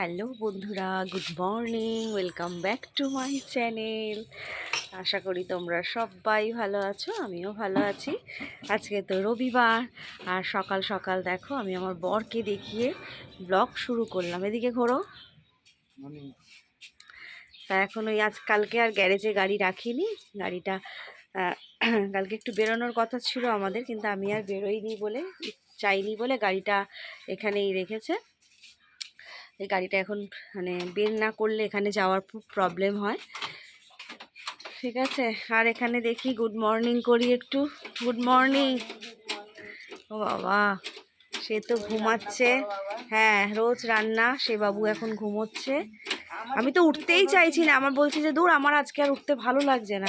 Hello বন্ধুরা good morning welcome back to my channel. আশা করি তোমরা সবাই ভালো আছো আমিও ভালো আছি। আজকে তো রবিবার আর সকাল সকাল দেখো আমি আমার বরকে দেখিয়ে ব্লগ শুরু করলাম। এদিকে ঘোরো। তা এখন ওই আজ কালকে আর গ্যারেজে গাড়ি রাখিনি। গাড়িটা কালকে একটু বেরোনোর কথা ছিল আমাদের কিন্তু আমি আর বেরোইনি বলে চাইনি বলে গাড়িটা এখানেই রেখেছে। এই গাড়িটা এখন মানে বের না করলে এখানে যাওয়ার খুব প্রবলেম হয়। ঠিক আছে? আর এখানে দেখি গুড মর্নিং করি একটু। গুড মর্নিং ও বাবা, সে তো ঘুমাচ্ছে। হ্যাঁ রোজ রান্না, সে বাবু এখন ঘুমোচ্ছে। আমি তো উঠতেই চাইছি না। আমার বলছি যে, দূর, আমার আজকে আর উঠতে ভালো লাগছে না।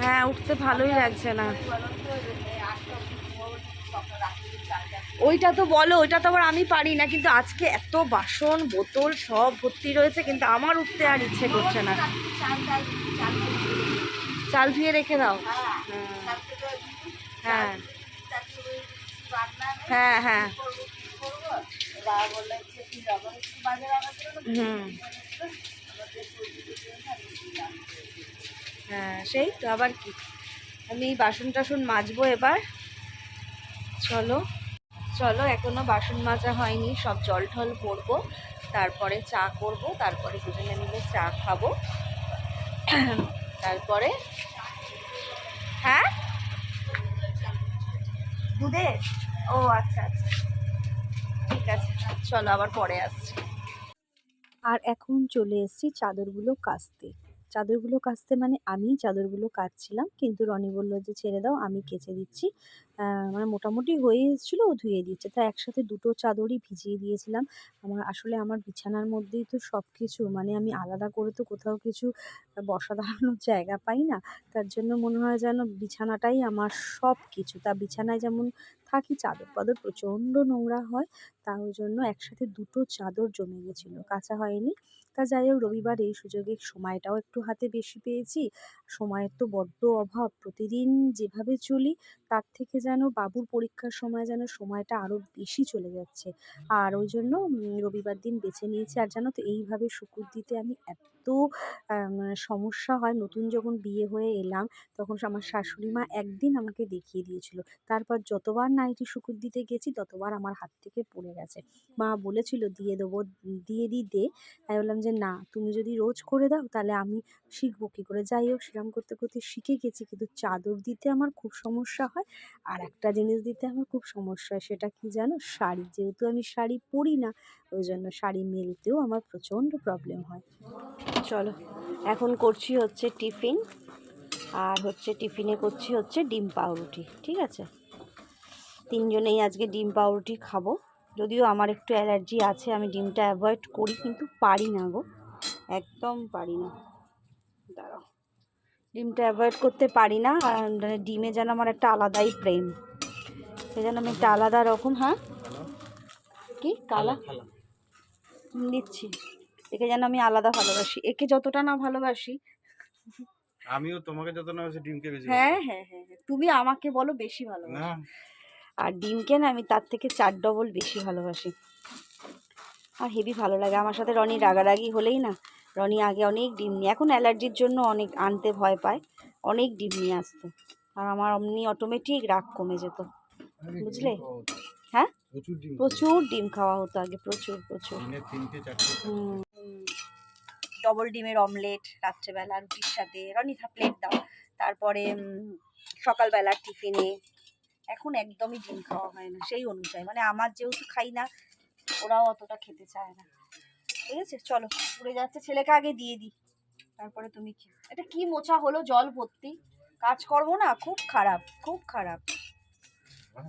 হ্যাঁ উঠতে ভালোই লাগছে না। ওইটা তো বলো, ওইটা তো আবার আমি পারি না, কিন্তু আজকে এত বাসন, বোতল সব ভর্তি রয়েছে, কিন্তু আমার উঠতে আর ইচ্ছে করছে না। চাল ধুয়ে রেখে দাও। হ্যাঁ। হ্যাঁ। হ্যাঁ হুম। হ্যাঁ সেই তো আবার কি। আমি বাসন টাসন মাজবো এবার। চলো। চলো, এখনও বাসন মাজা হয়নি, সব জল ঠল পরবো তারপরে চা করব, তারপরে দুজনে মিলে চা খাব। তারপরে হ্যাঁ? দুধে? ও আচ্ছা আচ্ছা। ঠিক আছে, চলো আবার পরে আসছি। আর এখন চলে এসেছি চাদরগুলো কাচতে। চাদরগুলো কাচতে মানে আমি চাদরগুলো কাচছিলাম। কিন্তু রনি বলল যে, ছেড়ে দাও, আমি কেচে দিচ্ছি। মানে মোটামুটি হয়ে এসেছিল, ও ধুয়ে দিচ্ছে তা একসাথে দুটো চাদরই ভিজিয়ে দিয়েছিলাম। আমার আসলে আমার বিছানার মধ্যেই তো সব কিছু মানে আমি আলাদা করে তো কোথাও কিছু বসা দাঁড়ানোর জায়গা পাই না। তার জন্য মনে হয় যেন বিছানাটাই আমার সব কিছু তা বিছানায় যেমন থাকি, চাদর পাদর প্রচণ্ড নোংরা হয়। তা ওই জন্য একসাথে দুটো চাদর জমে গেছিল। কাঁচা হয়নি। তা যাই হোক, রবিবার এই সুযোগে সময়টাও একটু হাতে বেশি পেয়েছি। সময়ের তো বড্ড অভাব, প্রতিদিন যেভাবে চলি তার থেকে যেন বাবুর পরীক্ষার সময় যেন সময়টা আরও বেশি চলে যাচ্ছে। আর ওই জন্য রবিবার দিন বেছে নিয়েছি। আর জানো তো, এইভাবে শুকুর দিতে আমি এত মানে সমস্যা হয়। নতুন যখন বিয়ে হয়ে এলাম, তখন আমার শাশুড়ি মা একদিন আমাকে দেখিয়ে দিয়েছিল। তারপর যতবার নাইটি শুকুর দিতে গেছি, ততবার আমার হাত থেকে পড়ে গেছে। মা বলেছিল, দিয়ে দেবো, দিয়ে দি, দে। আমি বললাম যে, না, তুমি যদি রোজ করে দাও, তাহলে আমি শিখব কী করে? যাই হোক সেরকম করতে করতে শিখে গেছি। কিন্তু চাদর দিতে আমার খুব সমস্যা হয়। আর একটা জিনিস দিতে আমার খুব সমস্যা হয়, সেটা কি জানো? শাড়ি। যেহেতু আমি শাড়ি পরি না, ওই জন্য শাড়ি মেলতেও আমার প্রচণ্ড প্রবলেম হয়। চলো, এখন করছি হচ্ছে টিফিন। আর হচ্ছে টিফিনে করছি হচ্ছে ডিম পাউরুটি, ঠিক আছে? তিনজনেই আজকে ডিম পাউরুটি খাব। যদিও আমার একটু অ্যালার্জি আছে, আমি ডিমটা অ্যাভয়েড করি, কিন্তু পারি না গো। একদম পারি না। দাঁড়াও। ডিমটা অ্যাভয়েড করতে পারি না আর মানে ডিমে যেন আমার একটা আলাদাই প্রেম। সেই জন্য আমি একটা আলাদা রকম হ্যাঁ? কি? কালা? নিচ্ছি। একে যেন আমি আলাদা ভালোবাসি। একে যতটা না ভালোবাসি। আমিও তোমাকে যত না ডিমকে বেশি হ্যাঁ হ্যাঁ হ্যাঁ হ্যাঁ। তুমি আমাকে বলো বেশি ভালোবাসি। ভালোবাসি আর ডিমকে না আমি তার থেকে চার ডবল বেশি ভালোবাসি। আর হেভি ভালো লাগে। আমার সাথে রনি রাগারাগি হলেই না রনি আগে অনেক ডিম নিয়ে এখন অ্যালার্জির জন্য অনেক আনতে ভয় পায় অনেক ডিম নিয়ে আসতো। আর আমার অমনি অটোমেটিক রাগ কমে যেত বুঝলে? হ্যাঁ? প্রচুর ডিম। খাওয়া হতো আগে প্রচুর প্রচুর। ডবল ডিমের অমলেট রাত্রেবেলা রুটির সাথে রনিথা প্লেট দাও। তারপরে সকালবেলার টিফিনে। এখন একদমই ডিম খাওয়া হয় না সেই অনুযায়ী। মানে আমার যেহেতু খাই না ওরাও অতটা খেতে চায় না। ঠিক আছে? চলো উড়ে যাচ্ছে। ছেলেকে আগে দিয়ে দিই তারপরে তুমি এটা কি মোছা হলো? জল ভর্তি। কাজ কাজকর্ম না খুব খারাপ খুব খারাপ। মানে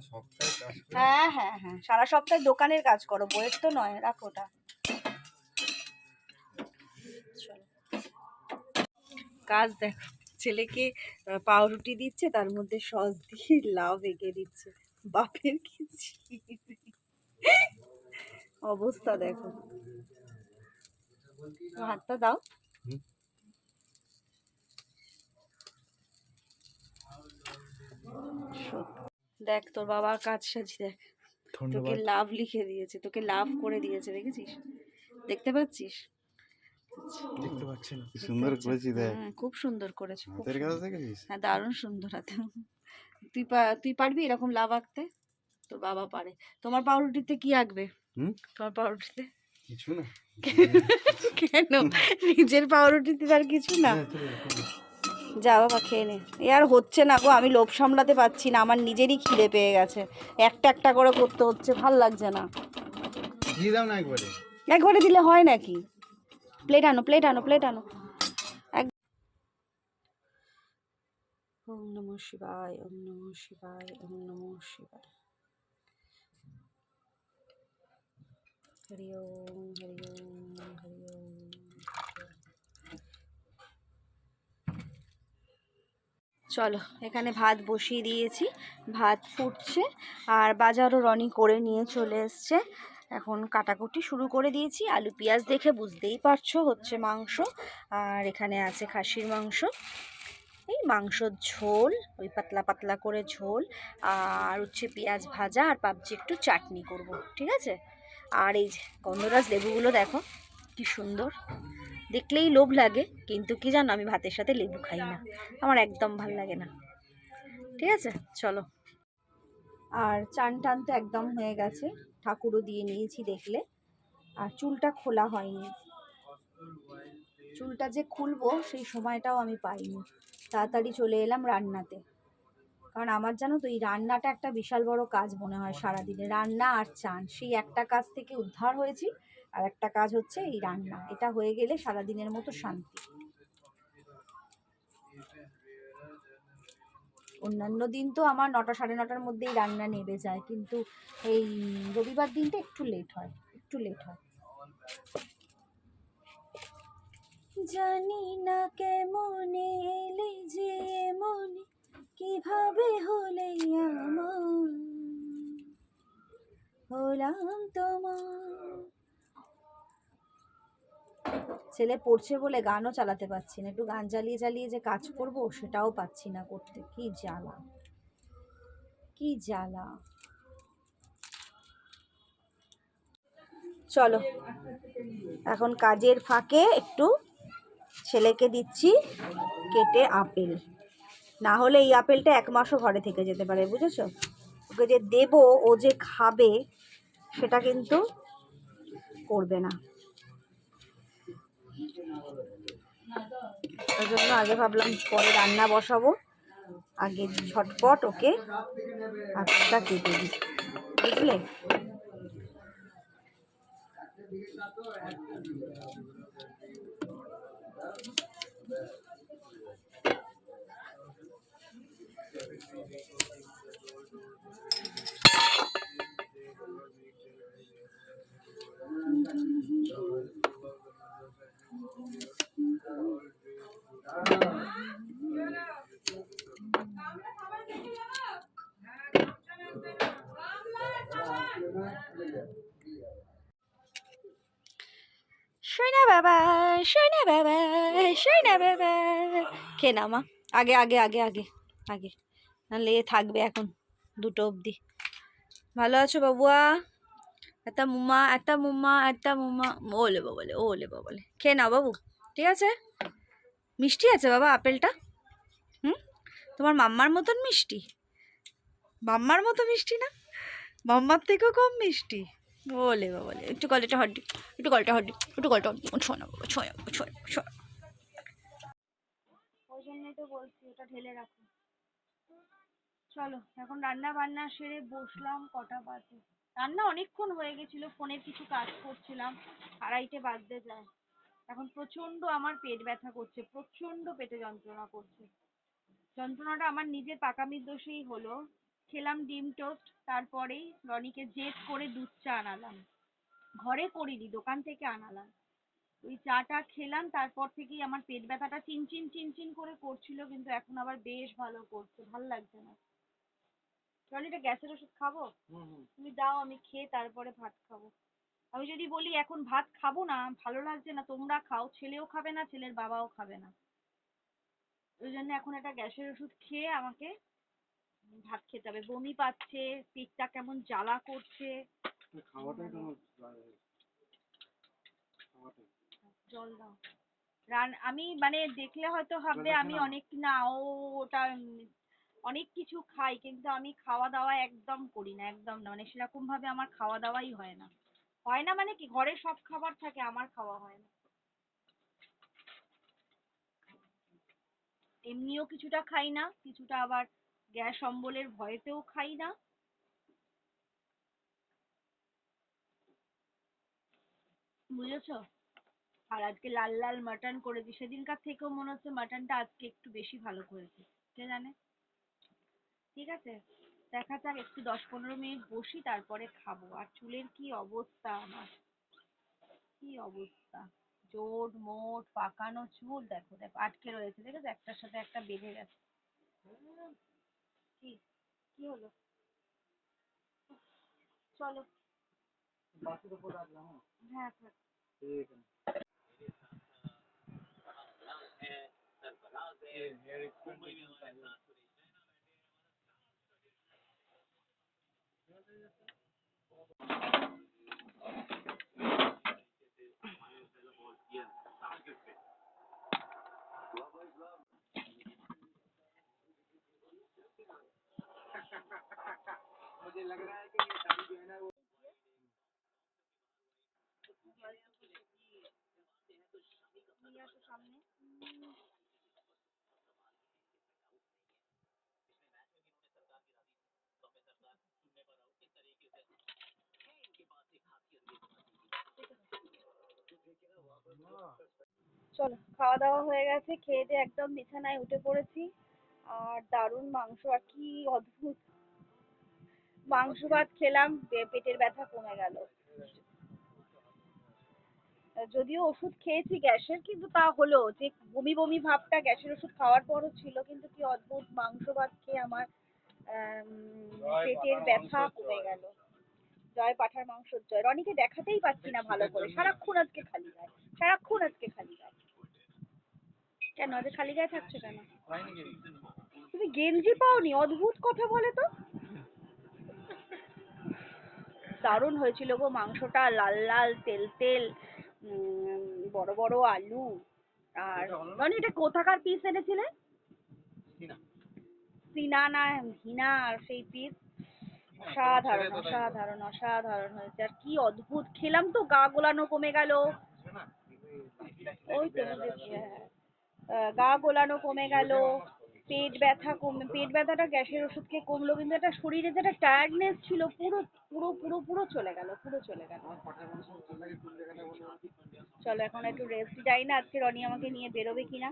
হ্যাঁ হ্যাঁ হ্যাঁ। সারা সপ্তাহে দোকানের কাজ করো বইয়ের তো নয় রাখো ওটা। চলো। কাজ দেখো ছেলেকে পাউরুটি দিচ্ছে তার মধ্যে সস দিয়ে লাউ এঁকে দিচ্ছে। বাপের কি। অবস্থা দেখো। হাতটা দাও। দেখ তোর বাবার কাজ সাজি দেখ। তোকে লাভ লিখে দিয়েছে তোকে লাভ করে দিয়েছে দেখেছিস? দেখতে পাচ্ছিস? দেখতে পাচ্ছি না। কি সুন্দর করেছি দেখ। হ্যাঁ, খুব সুন্দর করেছ হাতের কাছে সুন্দর। দেখেছিস? হ্যাঁ দারুণ সুন্দর হাতে। তুই পা- তুই পারবি এরকম লাভ আঁকতে? তোর বাবা পারে। তোমার পাউরুটিতে কি আঁকবে? তোমার পাউরুটিতে? কিছু না। কেন? নিজের পাউরুটিতে তার কিছু না? হ্যাঁ, যা, চলে যা। যা বাবা খেয়ে নে। এ আর হচ্ছে না গো আমি লোভ সামলাতে পারছি না। আমার নিজেরই খিদে পেয়ে গেছে। একটা একটা করে করতে হচ্ছে ভালো লাগছে না। দিয়ে দাও না একবারে। একবারে দিলে হয় নাকি? প্লেট আনো প্লেট আনো প্লেট আনো। ওম নম শিবায় ওম নম শিবায় ওম নম শিবায়। চলো, এখানে ভাত বসিয়ে দিয়েছি, ভাত ফুটছে, আর বাজারও রনি করে নিয়ে চলে এসছে। এখন কাটাকুটি শুরু করে দিয়েছি, আলু পেঁয়াজ দেখে বুঝতেই পারছ, হচ্ছে মাংস, আর এখানে আছে খাসির মাংস। এই মাংসর ঝোল, ওই পাতলা পাতলা করে ঝোল, আর হচ্ছে পেঁয়াজ ভাজা, আর পাবজি একটু চাটনি করব, ঠিক আছে? আর এই গন্ধরাজ লেবুগুলো দেখো, কি সুন্দর। দেখলেই লোভ লাগে, কিন্তু কি জানো, আমি ভাতের সাথে লেবু খাই না। আমার একদম ভালো লাগে না। ঠিক আছে, চলো। আর চান টান তো একদম হয়ে গেছে, ঠাকুরও দিয়ে নিয়েছি দেখলে। আর চুলটা খোলা হয়নি। চুলটা যে খুলবো, সেই সময়টাও আমি পাইনি। তাড়াতাড়ি চলে এলাম রান্নাতে। কারণ আমার জানো তো এই রান্নাটা একটা বিশাল বড় কাজ মনে হয় সারাদিনে। রান্না আর চান, সেই একটা কাজ থেকে উদ্ধার হয়েছি আর একটা কাজ হচ্ছে এই রান্না। এটা হয়ে গেলে সারাদিনের মতো শান্তি। অন্যান্য দিন তো আমার নটা সাড়ে নটার মধ্যেই রান্না নেবে যায়, কিন্তু এই রবিবার দিনটা একটু লেট হয়, একটু লেট হয়। জানি না কেমনে এলে যে মনে কীভাবে হলে আমার হলাম তোমার। ছেলে পড়ছে বলে গানও চালাতে পারছি না। একটু গান চালিয়ে চালিয়ে যে কাজ করব, সেটাও পাচ্ছি না করতে। কি জ্বালা? কি জ্বালা? চলো, এখন কাজের ফাঁকে একটু ছেলেকে দিচ্ছি কেটে আপেল। না হলে এই আপেলটা এক মাসও ঘরে থেকে যেতে পারে, বুঝেছ? ওকে যে দেবো, ও যে খাবে, সেটা কিন্তু করবে না। ওই জন্য আগে ভাবলাম পরে রান্না বসাবো। আগে ঝটপট ওকে আপেলটা কেটে দিই, বুঝলে সোনা বাবা সোনা বাবা সোনা বাবা খেয়ে নাও, মা। আগে আগে আগে আগে আগে। নাহলে এ থাকবে এখন দুটো অবধি। ভালো আছো বাবুয়া? একটা মুমা একটা মুম্মা একটা মুম্মা। ওলে বাবলে ওলে বাবলে খেয়ে নাও বাবু, ঠিক আছে? মিষ্টি আছে বাবা আপেলটা? হুম? তোমার মাম্মার মতন মিষ্টি? মাম্মার মতো মিষ্টি না? মাম্মার থেকেও কম মিষ্টি। বলে একটু গলাটা হড্ডি একটু কলটা হড্ডি একটু কলটা হড্ডি ছোঁয় না বাবা ছোঁয় ছোঁয় ছোঁয় জন্যই তো বলছি, ওটা ঢেলে রাখো। চলো, এখন রান্না বান্না সেরে বসলাম কটা বাজে। রান্না অনেকক্ষণ হয়ে গেছিল, ফোনের কিছু কাজ করছিলাম, আড়াইটে বাজতে যায়। এখন প্রচণ্ড আমার পেট ব্যথা করছে প্রচণ্ড পেটে যন্ত্রণা করছে। যন্ত্রণাটা আমার নিজের পাকামির দোষেই হলো। খেলাম ডিম টোস্ট, তারপরেই রনিকে জেদ করে দুধ চা আনালাম। ঘরে করিনি, দোকান থেকে আনালাম। ওই চাটা খেলাম তারপর থেকেই আমার পেট ব্যথাটা চিনচিন চিনচিন করে করছিল কিন্তু এখন আবার বেশ ভালো করছে ভালো লাগছে না। রনি এটা গ্যাসের ওষুধ খাব? তুমি দাও আমি খেয়ে তারপরে ভাত খাব। আমি যদি বলি এখন ভাত খাব না ভালো লাগছে না তোমরা খাও ছেলেও খাবে না ছেলের বাবাও খাবে না। ওই জন্য এখন একটা গ্যাসের ওষুধ খেয়ে আমাকে ভাত খেতে হবে। বমি পাচ্ছে পেটটা কেমন জ্বালা করছে। খাওয়াটাই তো আমার জল দাও। রান আমি মানে দেখলে হয়তো ভাববে আমি অনেক না ও ওটা অনেক কিছু খাই কিন্তু আমি খাওয়া দাওয়া একদম করি না একদম না। মানে সেরকম ভাবে আমার খাওয়া দাওয়াই হয় না। হয় না মানে কি ঘরে সব খাবার থাকে আমার খাওয়া হয় না। এমনিও কিছুটা খাই না কিছুটা আবার গ্যাস অম্বলের ভয়েতেও খাই না। বুঝেছ? আর আজকে লাল লাল মাটন করেছি। সেদিনকার থেকেও মনে হচ্ছে মাটনটা আজকে একটু বেশি ভালো করেছি। কে জানে? ঠিক আছে? দেখা যাক একটু দশ পনেরো মিনিট বসি তারপরে খাব। আর চুলের কি অবস্থা আমার? কি অবস্থা? জোট মোট পাকানো চুল? দেখো দেখো আটকে রয়েছে দেখেছ? একটার সাথে একটা বেঁধে গেছে। কি কি হলো? চলো। হ্যাঁ? मुझे लग रहा है कि ये सारी जो है ना वो तो सामने? हम्म। চলো, খাওয়া দাওয়া হয়ে গেছে, খেয়ে দিয়ে একদম বিছানায় উঠে পড়েছি। আর দারুণ মাংস, আর কি অদ্ভুত। মাংস ভাত খেলাম পেটের ব্যথা কমে গেল। যদিও ওষুধ খেয়েছি গ্যাসের, কিন্তু তা হলো যে বমি বমি ভাবটা গ্যাসের ওষুধ খাওয়ার পরও ছিল, কিন্তু কি অদ্ভুত মাংস ভাত খেয়ে আমার আম, পেটের ব্যথা কমে গেল। জয় পাঠার মাংস জয়। রনিকে দেখাতেই পাচ্ছি না ভালো করে। সারাক্ষণ আজকে খালি গায়ে। সারাক্ষণ আজকে খালি গায়ে। কেন? আজ খালি গায়ে থাকছো কেন? তুমি গেঞ্জি পাওনি? অদ্ভুত কথা বলে তো। দারুণ হয়েছিল গো মাংসটা। লাল লাল তেল তেল উম, বড় বড় আলু। আর রনি এটা কোথাকার পিস এনেছিলে? সিনা না হিনা আর সেই পিস অসাধারণ অসাধারণ অসাধারণ হয়েছে। আর কি অদ্ভুত! খেলাম তো গা গোলানো কমে গেল। ওই তো হ্যাঁ। আহ, গা গোলানো কমে গেল পেট ব্যথা কমে পেট ব্যথাটা গ্যাসের ওষুধ খেয়ে কমলো কিন্তু একটা শরীরে যেটা টায়ার্ডনেস ছিল পুরো পুরো পুরো পুরো চলে গেল পুরো চলে গেল। চলো এখন একটু রেস্ট যাই না আজকে রনি আমাকে নিয়ে বেরোবে কিনা?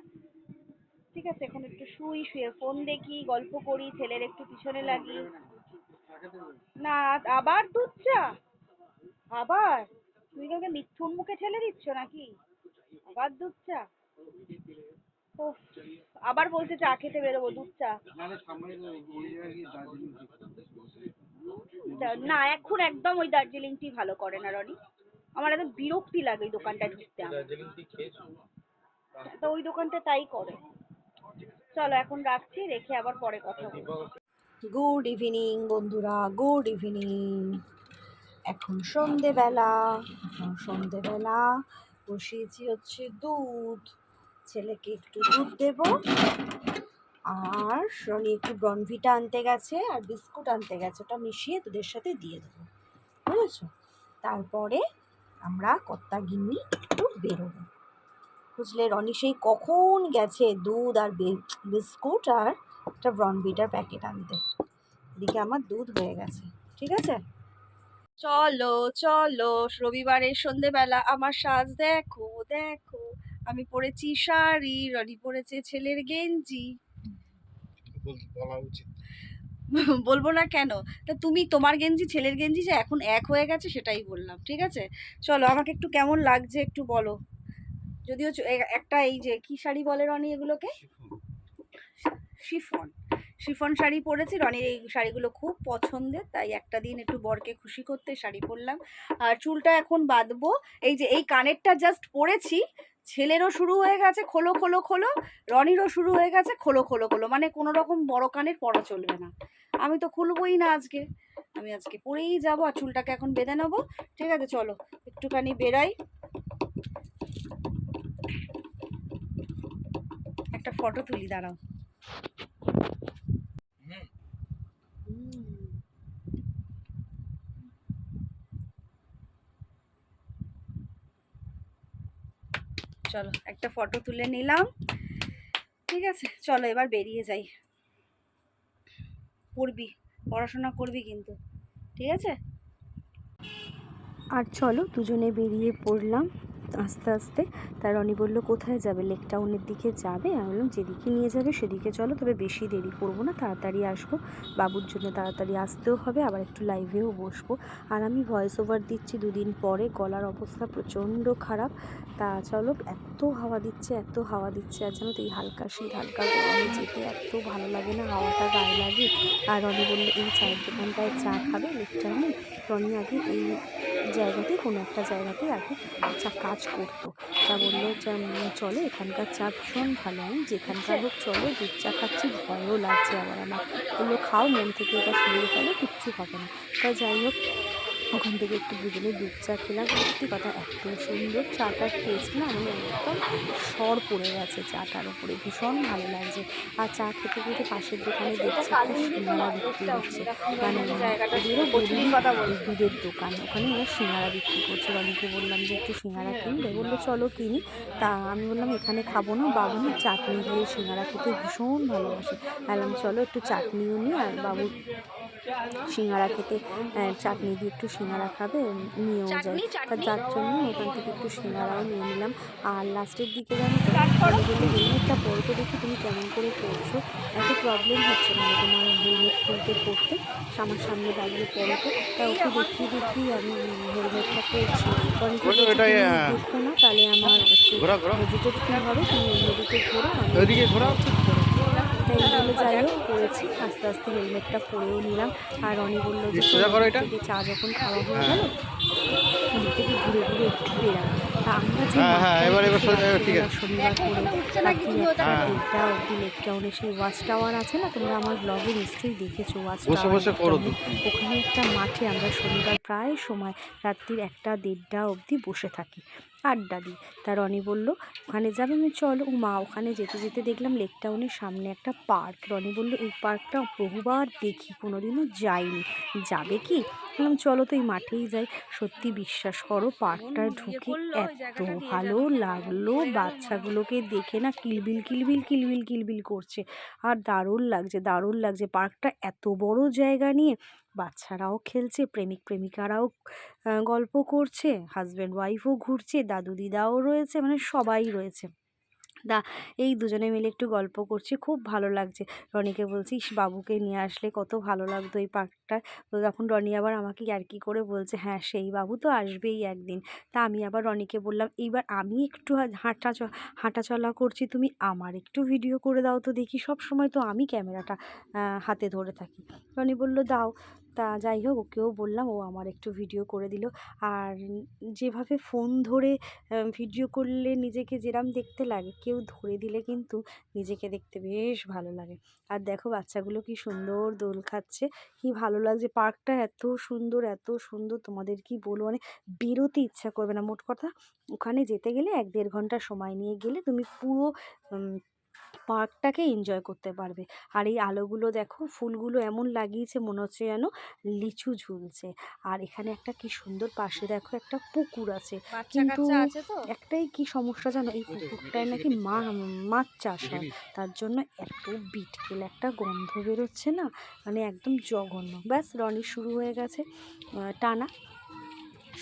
ঠিক আছে এখন একটু শুই শুয়ে ফোন দেখি গল্প করি ছেলের একটু পিছনে লাগি। না আবার দুধ চা? আবার? তুমি কি ওকে মিথ্যুর মুখে ঠেলে দিচ্ছ নাকি? আবার দুধ চা? আবার বলছে চা খেতে বেরোবো দুধ চা। না এখন একদম ওই দার্জিলিং টি ভালো করে না রনি। আমার একদম বিরক্তি লাগে ওই দোকানটায় ঢুকতে। আমার তো ওই দোকানটা তাই করে। চলো এখন রাখছি, রেখে আবার পরে কথা বলব গুড ইভিনিং বন্ধুরা গুড ইভিনিং এখন সন্ধেবেলা এখন সন্ধেবেলা, বসিয়েছি হচ্ছে দুধ। ছেলেকে একটু দুধ দেব। আর রনি একটু ব্রনভিটা আনতে গেছে, আর বিস্কুট আনতে গেছে, ওটা মিশিয়ে দুধের সাথে দিয়ে দেবো। বুঝেছ? তারপরে আমরা কর্তা গিন্নি একটু বেরোবো। বুঝলে রনি সেই কখন গেছে দুধ আর বিস্কুট আর একটা ব্রনভিটার প্যাকেট আনতে। এদিকে আমার দুধ হয়ে গেছে, ঠিক আছে? চলো চলো, রবিবারের সন্ধেবেলা আমার সাজ দেখো দেখো। আমি পরেছি শাড়ি, রনি পরেছে ছেলের গেঞ্জি। বলব না কেন? তা তুমি তোমার গেঞ্জি, ছেলের গেঞ্জি যে এখন এক হয়ে গেছে সেটাই বললাম, ঠিক আছে? চলো, আমাকে একটু কেমন লাগছে একটু বলো। যদিও একটা এই যে, কি শাড়ি বলে রনি এগুলোকে? শিফন। শিফন শাড়ি পরেছি, রনির এই শাড়িগুলো খুব পছন্দের, তাই একটা দিন একটু বরকে খুশি করতে শাড়ি পরলাম। আর চুলটা এখন বাঁধবো, এই যে, এই কানেরটা জাস্ট পরেছি, ছেলেরও শুরু হয়ে গেছে খোলো খোলো খোলো, রনিরও শুরু হয়ে গেছে খোলো খোলো খোলো মানে কোনো রকম বড় কানের পরা চলবে না। আমি তো খুলবই না আজকে, আমি আজকে পরেই যাব আর চুলটাকে এখন বেঁধে নেব। ঠিক আছে, চলো, একটুখানি বেরাই। একটা ফটো তুলি, দাঁড়াও। চলো, একটা ফটো তুলে নিলাম। ঠিক আছে, চলো এবার বেরিয়ে যাই। পড়বি, পড়াশোনা করবি কিন্তু। ঠিক আছে? আর চলো, দুজনে বেরিয়ে পড়লাম। আস্তে আস্তে তার রনি বলল, কোথায় যাবে? লেক টাউনের দিকে যাবে? আমি বললাম, যেদিকে নিয়ে যাবে সেদিকে চলো, তবে বেশি দেরি করব না, তাড়াতাড়ি আসব। বাবুর জন্য তাড়াতাড়ি আসতেও হবে, আবার একটু লাইভেও বসবো। আর আমি ভয়েস ওভার দিচ্ছি দুদিন পরে, গলার অবস্থা প্রচণ্ড খারাপ। তা চলো, এত হাওয়া দিচ্ছে, এত হাওয়া দিচ্ছে, আর জানো তো এই হালকা শীত হালকা গরমে যেতে এত ভালো লাগে না, হাওয়াটা গায়ে লাগে। আর রনি বলল, এই চায়ের দোকানটায় চা খাবে লেক টাউনে রনি আগে এই জায়গাতে কোনো একটা জায়গাতে আগে চা কাজ করতো। তা বলল যে চলে চলো এখানকার চা ভীষণ ভালো আমি যেখানকার হোক চলো দুধ চা খাচ্ছি ভয়ও লাগছে আবার আমার। বলল, খাও, মন থেকে এটা শুরু ফেলো, কিচ্ছু হবে না। তা যাই হোক ওখান থেকে একটু দুজনে দুধ চা খেলাম। সত্যি কথা এত সুন্দর চাটার টেস্ট না মানে একদম সর পড়ে গেছে চাটার উপরে। ভীষণ ভালো লাগছে। আর চা খেতে খেতে পাশের দোকানে দেখছি একটা সিঙ্গারা বিক্রি হচ্ছে। মানে দুধের দোকান। ওখানে ওরা সিঙ্গারা বিক্রি করছে। রনিকে বললাম যে একটু সিঙ্গারা কিনবে? বলল চলো কিনি। তা আমি বললাম এখানে খাব না বাবু চাটনি দিয়ে সিঙ্গারা খেতে ভীষণ ভালোবাসে। বললাম চলো একটু চাটনিও নিই আর বাবু সিঙ্গারা খেতে চাটনি দিয়ে একটু সিঙ্গারা খাবে নিয়েও যাই তা যার জন্য ওখান থেকে একটু সিঙ্গারাও নিয়ে নিলাম। আর লাস্টের দিকে জানো হেলমেটটা পরতে দেখি তুমি কেমন করে পড়ছো এত প্রবলেম হচ্ছে না তোমার হেলমেট খুলতে পড়তে আমার সামনে দাঁড়িয়ে পড়তে তা। ওকে দেখিয়ে দেখিয়ে আমি হেলমেটটা পরছি। হ্যাঁ। দেখো না তাহলে আমার একটু ঘোরা ঘোরা হেজিটেট ফিল হবে? তুমি অন্যদিকে ঘোরো আমি ওইদিকে ঘোরাও ঠিক করে তাই বলে যাই হোক করেছি। আস্তে আস্তে হেলমেটটা পরেও নিলাম। আর রনি বলল যে চা যখন খাওয়া হয়ে হ্যাঁ। গেল ওদিক থেকে ঘুরে ঘুরে একটু বেরাম তা আমরা যে হ্যাঁ, হ্যাঁ। শনিবার করে। দেড়টা অব্দি লেক টাউনে সেই ওয়াচ টাওয়ার আছে না? তোমরা আমার ব্লগে নিশ্চয়ই দেখেছ ওয়াচ টাওয়ার ওখানে একটা মাঠে আমরা শনিবার প্রায় সময় রাত্রির একটা দেড়টা অবধি বসে থাকি। আড্ডা দিই। তা রনি বলল, ওখানে যাবে আমি চলো। ও মা, ওখানে যেতে যেতে দেখলাম লেক টাউনের সামনে একটা পার্ক। রনি বলল, এই পার্কটা বহুবার দেখি, কোনোদিনও যাইনি। যাবে কি? বললাম চলো তো এই মাঠেই যাই। সত্যি বিশ্বাস করো পার্কটা ঢুকে এত ভালো লাগল বাচ্চাগুলোকে দেখে না কিলবিল কিলবিল কিলবিল কিলবিল করছে। আর দারুণ লাগছে দারুণ লাগছে। পার্কটা এত বড় জায়গা নিয়ে বাচ্চারাও খেলছে প্রেমিক প্রেমিকারাও গল্প করছে হাজব্যান্ড ওয়াইফও ঘুরছে দাদু দিদাও রয়েছে মানে সবাই রয়েছে। দা এই দুজনে মিলে একটু গল্প করছি খুব ভালো লাগছে। রনিকে বলছি "ইস, বাবুকে নিয়ে আসলে কত ভালো লাগতো এই পার্কটায় তো তখন রনি আবার আমাকে আর কি করে বলছে হ্যাঁ সেই বাবু তো আসবেই একদিন। তা আমি আবার রনিকে বললাম এইবার আমি একটু হাঁটা হাঁটা চলা করছি তুমি আমার একটু ভিডিও করে দাও তো দেখি সব সময় তো আমি ক্যামেরাটা হাতে ধরে থাকি। রনি বলল দাও। তা যাই হোক, ওকেও বললাম, ও আমার একটু ভিডিও করে দিল। আর যেভাবে ফোন ধরে ভিডিও করলে নিজেকে যেরম দেখতে লাগে, কেউ ধরে দিলে কিন্তু নিজেকে দেখতে বেশ ভালো লাগে। আর দেখো বাচ্চাগুলো কি সুন্দর দোল খাচ্ছে, কি ভালো লাগছে, পার্কটা এত সুন্দর এত সুন্দর, তোমাদের কি বলব মানে বেরোতে ইচ্ছা করবে না। মোট কথা, ওখানে যেতে গেলে এক দেড় ঘণ্টা সময় নিয়ে গেলে তুমি পুরো পার্কটাকে এনজয় করতে পারবে। আর এই আলোগুলো দেখো ফুলগুলো এমন লাগিয়েছে মনে হচ্ছে যেন লিচু ঝুলছে। আর এখানে একটা কি সুন্দর পাশে দেখো একটা পুকুর আছে। কিন্তু একটাই কি সমস্যা জানো? এই পুকুরটায় নাকি মা মাছ চাষ হয়। তার জন্য এত বিটকেল একটা গন্ধ বেরোচ্ছে না? মানে একদম জঘন্য। ব্যাস রনি শুরু হয়ে গেছে। টানা।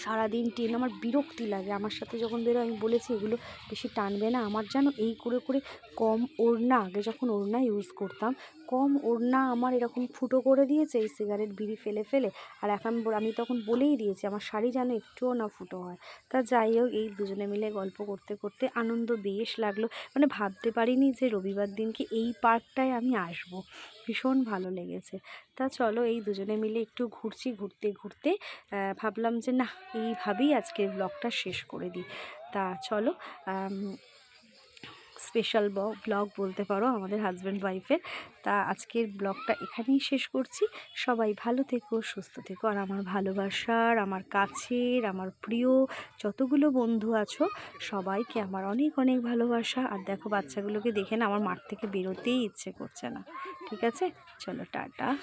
সারাদিন টেন আমার বিরক্তি লাগে। আমার সাথে যখন বেরো আমি বলেছি, এগুলো বেশি টানবে না। আমার যেন এই করে করে কম ওড়না। আগে যখন ওড়না ইউজ করতাম কম ওড়না আমার এরকম ফুটো করে দিয়েছে, এই সিগারেট বিড়ি ফেলে ফেলে। আর এখন আমি তখন বলেই দিয়েছি, আমার শাড়ি যেন একটুও না ফুটো হয়। তা যাই হোক, এই দুজনে মিলে গল্প করতে করতে আনন্দ বেশ লাগল। মানে ভাবতে পারিনি যে রবিবার দিনকে এই পার্কটায় আমি আসব। ভীষণ ভালো লেগেছে। তা চলো, এই দুজনে মিলে একটু ঘুরছি, ঘুরতে ঘুরতে ভাবলাম যে না, এইভাবেই আজকের ব্লগটা শেষ করে দিই। তা চলো স্পেশাল ব্লগ বলতে পারো আমাদের হাজব্যান্ড ওয়াইফের তা আজকের ব্লগটা এখানেই শেষ করছি। সবাই ভালো থেকো, সুস্থ থেকো। আর আমার ভালোবাসার, আমার কাছের, আমার প্রিয় যতগুলো বন্ধু আছো, সবাইকে আমার অনেক অনেক ভালোবাসা। আর দেখো বাচ্চাগুলোকে দেখে না আমার মাঠ থেকে বেরোতেই ইচ্ছে করছে না। ঠিক আছে? চলো, টাটা।